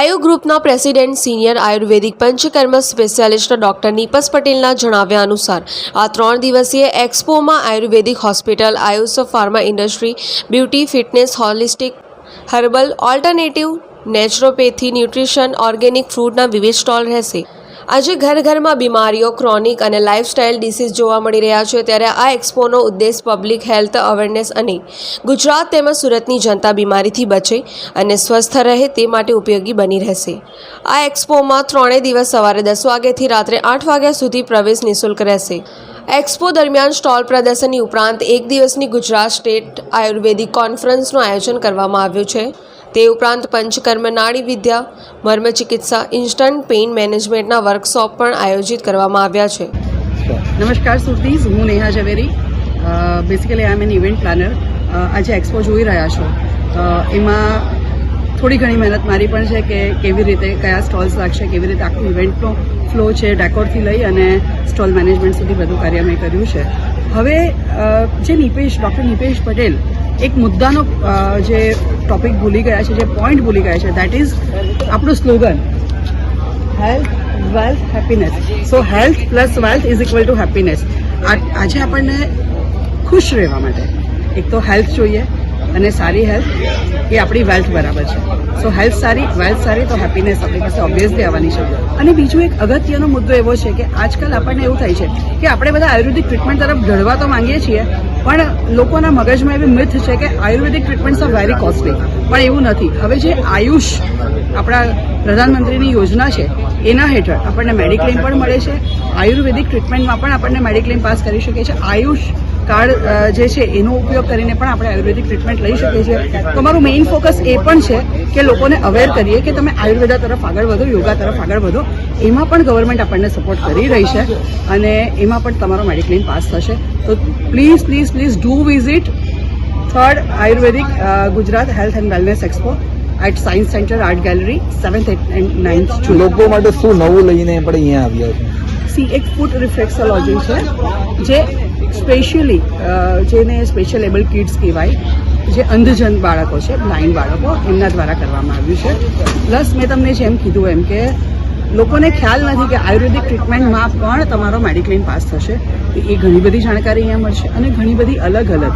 આયુ ગ્રુપના president, senior ayurvedic panchakarma specialist doctor નીપસ પટેલના જણાવ્યા અનુસાર, આ ત્રણ દિવસીય એક્સપોમાં ayurvedic hospital, AYUSH pharma industry, beauty fitness, holistic, herbal, alternative, naturopathy, nutrition, organic ફ્રૂટના વિવિધ સ્ટોલ રહેશે. આજે ઘર ઘરમાં બીમારીઓ ક્રોનિક અને લાઇફસ્ટાઇલ ડિસીઝ જોવા મળી રહ્યા છે ત્યારે આ એક્સપોનો ઉદ્દેશ પબ્લિક હેલ્થ અવેરનેસ અને ગુજરાત તેમજ સુરતની જનતા બીમારીથી બચે અને સ્વસ્થ રહે તે માટે ઉપયોગી બની રહેશે. આ એક્સપોમાં ત્રણેય દિવસ સવારે દસ વાગ્યાથી રાત્રે આઠ વાગ્યા સુધી પ્રવેશ નિઃશુલ્ક રહેશે. એક્સપો દરમિયાન સ્ટોલ પ્રદર્શનની ઉપરાંત એક દિવસની ગુજરાત સ્ટેટ આયુર્વેદિક કોન્ફરન્સનું આયોજન કરવામાં આવ્યું છે. તે ઉપરાંત પંચકર્મ નાડી વિદ્યા, મર્મ ચિકિત્સા, ઇન્સ્ટન્ટ પેઇન મેનેજમેન્ટના વર્કશોપ પણ આયોજિત કરવામાં આવ્યા છે. નમસ્કાર સુરતીઝ હું Neha Zaveri. Basically I am an event planner આજે એક્સપો જોઈ રહ્યા છો. એમાં થોડી ઘણી મહેનત મારી પણ છે કે કેવી રીતે, કયા સ્ટોલ્સ લાગશે, કેવી રીતે આખું ઇવેન્ટનો ફ્લો છે ડેકોરથી લઈ અને સ્ટોલ મેનેજમેન્ટ સુધી બધું કાર્ય મેં કર્યું છે. હવે જે નિપેશ ડૉક્ટર નિપેશ પટેલ એક મુદ્દાનો જે ટોપિક ભૂલી ગયા છે, જે પોઈન્ટ ભૂલી ગયા છે દેટ ઇઝ આપણું slogan health wealth happiness so health plus wealth is equal to happiness આજે આપણને ખુશ રહેવા માટે એક તો હેલ્થ જોઈએ અને સારી હેલ્થ એ આપણી વેલ્થ બરાબર છે. સો હેલ્થ સારી વેલ્થ સારી તો હેપીનેસ આપણી પાસે ઓબ્વિયસલી આવવાની છે. અને બીજું એક અગત્યનો મુદ્દો એવો છે કે આજકાલ આપણને એવું થાય છે કે આપણે બધા આયુર્વેદિક ટ્રીટમેન્ટ તરફ ઢળવા તો માંગીએ છીએ, પણ લોકોના મગજમાં એવી મિથ છે કે ayurvedic treatments are very costly પણ એવું નથી. હવે જે આયુષ આપણા પ્રધાનમંત્રીની યોજના છે, એના હેઠળ આપણને મેડિક્લેમ પણ મળે છે. આયુર્વેદિક ટ્રીટમેન્ટમાં પણ આપણને મેડિક્લેમ પાસ કરી શકીએ છીએ. આયુષ કાર્ડ જે છે એનો ઉપયોગ કરીને પણ આપણે આયુર્વેદિક ટ્રીટમેન્ટ લઈ શકીએ છીએ. તો મારું મેઇન ફોકસ એ પણ છે કે લોકોને અવેર કરીએ કે તમે આયુર્વેદા તરફ આગળ વધો યોગા તરફ આગળ વધો. એમાં પણ ગવર્મેન્ટ આપણને સપોર્ટ કરી રહી છે અને એમાં પણ તમારો મેડિક્લેમ પાસ થશે. તો please please please do visit third ayurvedic Gujarat health and wellness expo at science centre art gallery seventh and ninth લોકો માટે શું નવું લઈને પણ અહીંયા આવ્યા છે? સી એક ફૂડ રિફ્લેક્સોલોજી છે જે સ્પેશિયલી જેને સ્પેશિયલ એબલ કિડ્સ કહેવાય, જે અંધજન બાળકો છે બ્લાઇન્ડ બાળકો, એમના દ્વારા કરવામાં આવ્યું છે. પ્લસ મેં તમને જેમ કીધું એમ કે લોકોને ખ્યાલ નથી કે આયુર્વેદિક ટ્રીટમેન્ટમાં પણ તમારો મેડિક્લેમ પાસ થશે. તો એ ઘણી બધી જાણકારી અહીંયા મળશે અને ઘણી બધી અલગ અલગ.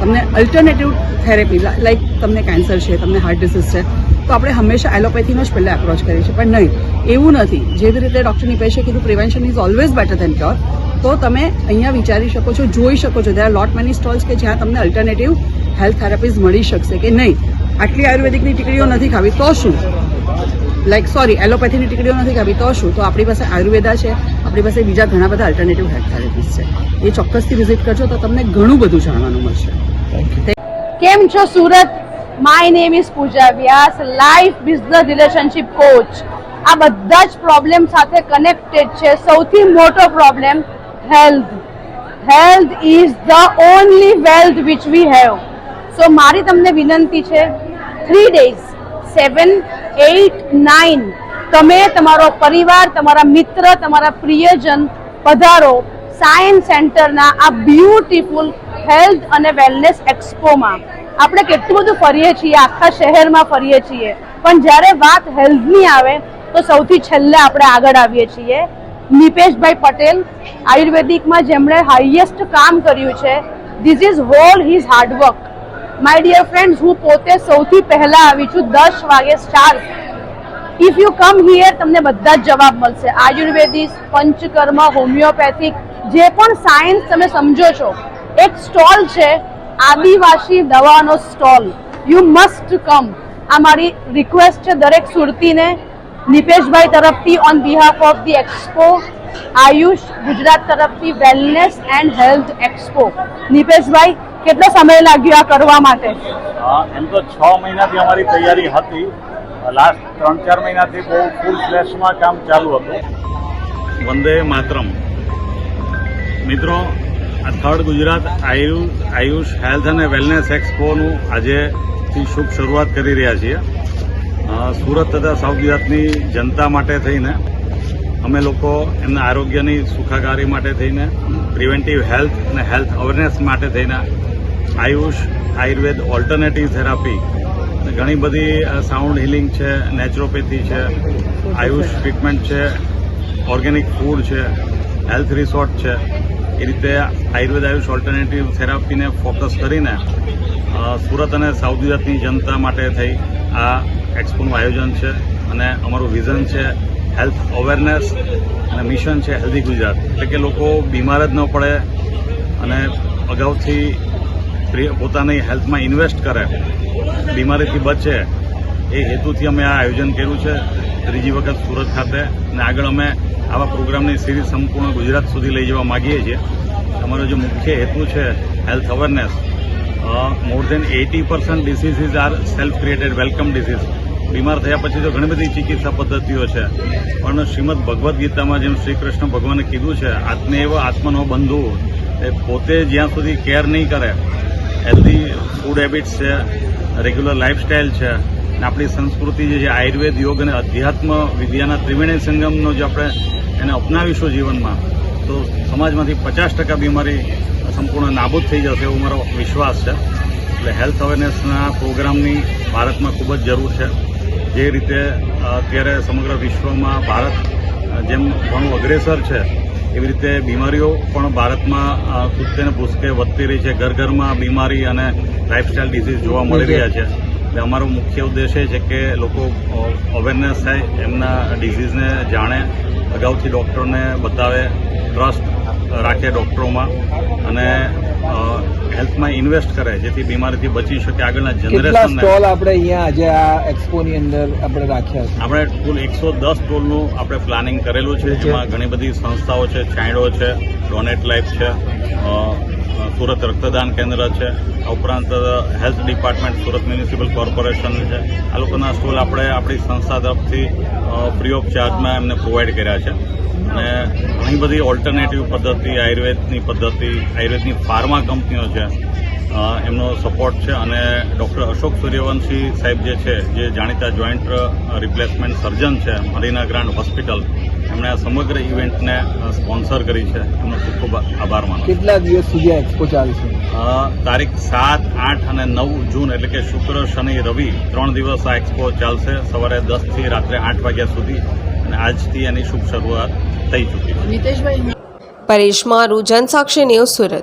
તમને અલ્ટરનેટિવ થેરેપી લાઈક તમને કેન્સર છે, તમને હાર્ટ ડિસીઝ છે તો આપણે હંમેશા એલોપેથીનો જ પહેલાં એપ્રોચ કરીએ છીએ. પણ નહીં એવું નથી. જેવી રીતે ડૉક્ટર નિપેશે કીધું prevention is always better than cure તો તમે અહીંયા વિચારી શકો છો જોઈ શકો છો. ત્યાં લોટ મેની સ્ટોલ્સ કે જ્યાં તમને અલ્ટરનેટિવ હેલ્થ થેરાપીઝ મળી શકશે કે નહીં. આટલી આયુર્વેદિકની ટીકડીઓ નથી ખાવી તો શું? લાઈક સોરી એલોપેથીની ટીકડીઓ નથી ખાવી તો શું? તો આપણી પાસે આયુર્વેદા છે આપણી પાસે બીજા ઘણા બધા અલ્ટરનેટિવ હેલ્થ થેરાપીઝ છે. એ ચોક્કસથી વિઝિટ કરજો તો તમને ઘણું બધું જાણવાનું મળશે. કેમ છો Surat? My name is Pooja Vyas life business relationship coach આ બધા જ પ્રોબ્લેમ સાથે કનેક્ટેડ છે. સૌથી મોટો problem health health is the only wealth which we have so મારી તમને વિનંતી છે three days seven eight nine તમે તમારો પરિવાર, તમારા મિત્ર, તમારા પ્રિયજન પધારો સાયન્સ સેન્ટરના આ બ્યુટીફુલ હેલ્થ અને વેલનેસ એક્સપોમાં આપણે કેટલું બધું ફરીએ છીએ, આખા શહેરમાં ફરીએ છીએ. પણ જ્યારે વાત હેલ્થની આવે, તો સૌથી છેલ્લે આપણે આગળ આવીએ છીએ. નિપેશભાઈ પટેલ આયુર્વેદિકમાં જેમણે હાઈએસ્ટ કામ કર્યું છે. This is whole his hard work my dear friends હું પોતે સૌથી પહેલાં આવી છું દસ વાગે start if you come here તમને બધા જ જવાબ મળશે. આયુર્વેદિક, પંચકર્મ હોમિયોપેથિક જે પણ સાયન્સ તમે સમજો છો. એક સ્ટોલ છે આદિવાસી દવાનો સ્ટોલ. યુ મસ્ટ કમ આ મારી રિક્વેસ્ટ છે દરેક સુરતીને. નિપેશભાઈ તરફથી on behalf of the expo Ayush Gujarat તરફથી wellness and health expo Nipeshbhai, કેટલો સમય લાગ્યો આ કરવા માટે? એમ તો છ મહિનાથી અમારી તૈયારી હતી. લાસ્ટ ત્રણ, ચાર મહિનાથી બહુ ફૂલ ફ્લેશમાં કામ ચાલુ હતું. વંદે માતરમ. મિત્રો આ થર્ડ ગુજરાત આયુ, આયુષ હેલ્થ અને વેલનેસ એક્સપોનું આજેથી શુભ શરૂઆત કરી રહ્યા છીએ. સુરત તથા સાઉથ ગુજરાતની જનતા માટે થઈને, અમે લોકો એમના આરોગ્યની સુખાકારી માટે થઈને, પ્રિવેન્ટિવ હેલ્થ અને હેલ્થ અવેરનેસ માટે થઈને આયુષ આયુર્વેદ ઓલ્ટરનેટિવ થેરાપી ઘણી બધી સાઉન્ડ હિલિંગ છે, નેચરોપેથી છે, આયુષ ટ્રીટમેન્ટ છે, ઓર્ગેનિક ફૂડ છે, હેલ્થ રિસોર્ટ છે એ રીતે આયુર્વેદ આયુષ ઓલ્ટરનેટિવ થેરાપીને ફોકસ કરીને સુરત અને સાઉથ ગુજરાતની જનતા માટે થઈ આ એક્સપોનું આયોજન છે અને અમારું વિઝન છે હેલ્થ અવેરનેસ અને મિશન છે હેલ્ધી ગુજરાત. એટલે કે લોકો બીમાર જ ન પડે અને અગાઉથી પોતાની હેલ્થમાં ઇન્વેસ્ટ કરે, બીમારીથી બચે, એ હેતુથી અમે આ આયોજન કર્યું છે. ત્રીજી વખત સુરત ખાતે અને આગળ અમે આવા પ્રોગ્રામની સિરીઝ સંપૂર્ણ ગુજરાત સુધી લઈ જવા માગીએ છીએ. અમારો જે મુખ્ય હેતુ છે health awareness more than eighty percent diseases are self created welcome disease બીમાર થયા પછી તો ઘણી બધી ચિકિત્સા પદ્ધતિઓ છે. પણ શ્રીમદ ભગવદ્ ગીતામાં જેમ શ્રી કૃષ્ણ ભગવાને કીધું છે, આત્મેવ આત્મનો બંધુ. એ પોતે જ્યાં સુધી કેર નહીં કરે હેલ્ધી ફૂડ હેબિટ્સ છે રેગ્યુલર લાઇફસ્ટાઇલ છે અને આપણી સંસ્કૃતિ જે છે આયુર્વેદ યોગ અને અધ્યાત્મ વિદ્યાના ત્રિવેણી સંગમનો જે આપણે એને અપનાવીશું જીવનમાં તો સમાજમાંથી પચાસ ટકા બીમારી સંપૂર્ણ નાબૂદ થઈ જશે એવો મારો વિશ્વાસ છે. એટલે હેલ્થ અવેરનેસના પ્રોગ્રામની ભારતમાં ખૂબ જ જરૂર છે. જે રીતે અત્યારે સમગ્ર વિશ્વમાં ભારત જેમ ઘણું અગ્રેસર છે એવી રીતે બીમારીઓ પણ ભારતમાં કૂદકે ને ભૂસકે વધતી રહી છે. ઘર ઘરમાં બીમારી અને લાઇફસ્ટાઇલ ડિસીઝ જોવા મળી રહ્યા છે. એટલે અમારો મુખ્ય ઉદ્દેશ એ છે કે લોકો અવેરનેસ થાય એમના ડિઝીઝને જાણે અગાઉથી ડૉક્ટરને બતાવે ટ્રસ્ટ રાખે ડૉક્ટરોમાં અને હેલ્થમાં ઇન્વેસ્ટ કરે જેથી બીમારીથી બચી શકે આગળના જનરેશન સ્ટોલ આપણે અહીંયા આજે આ એક્સપોની અંદર આપણે રાખ્યા છે? આપણે કુલ એકસો દસ ટોલનું આપણે પ્લાનિંગ કરેલું છે જેમાં ઘણી બધી સંસ્થાઓ છે છાંયડો છે ડોનેટ લાઈફ છે સુરત રક્તદાન કેન્દ્ર છે. આ ઉપરાંત health department Surat municipal corporation છે. આ લોકોના સ્ટોલ આપણે આપણી સંસ્થા તરફથી ફ્રી ઓફ ચાર્જમાં એમને પ્રોવાઈડ કર્યા છે. અને ઘણી બધી ઓલ્ટરનેટિવ પદ્ધતિ, આયુર્વેદની પદ્ધતિ, આયુર્વેદની ફાર્મા કંપનીઓ છે એમનો સપોર્ટ છે. અને ડૉક્ટર અશોક સૂર્યવંશી સાહેબ જે છે, જે જાણીતા જોઈન્ટ રિપ્લેસમેન્ટ સર્જન છે, મરીના ગ્રાન્ડ હોસ્પિટલ. એમણે આ સમગ્ર ઇવેન્ટને સ્પોન્સર કરી છે. એમનો ખૂબ ખૂબ આભાર માનો કેટલા દિવસ સુધી આ એક્સપો ચાલશે તારીખ સાત આઠ અને નવ જૂન એટલે કે શુક્ર શનિ રવિ ત્રણ દિવસ આ એક્સપો ચાલશે. સવારે દસથી રાત્રે આઠ વાગ્યા સુધી. અને આજથી એની શુભ શરૂઆત થઈ ચૂકી છે. પરેશ મારું જનસાક્ષી ન્યૂઝ સુરત.